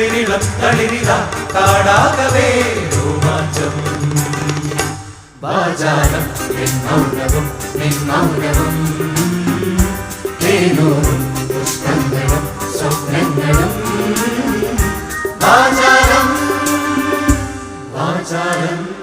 കുളിരിളം തളിരിത കാടാകവേ രോമാഞ്ചം. ബാജാലം നിൻ മൗനവും നിൻ മൗനവും. തേനോറും പുഷ്പങ്ങളും സ്വപ്നങ്ങളും. ബാജാലം ബാജാലം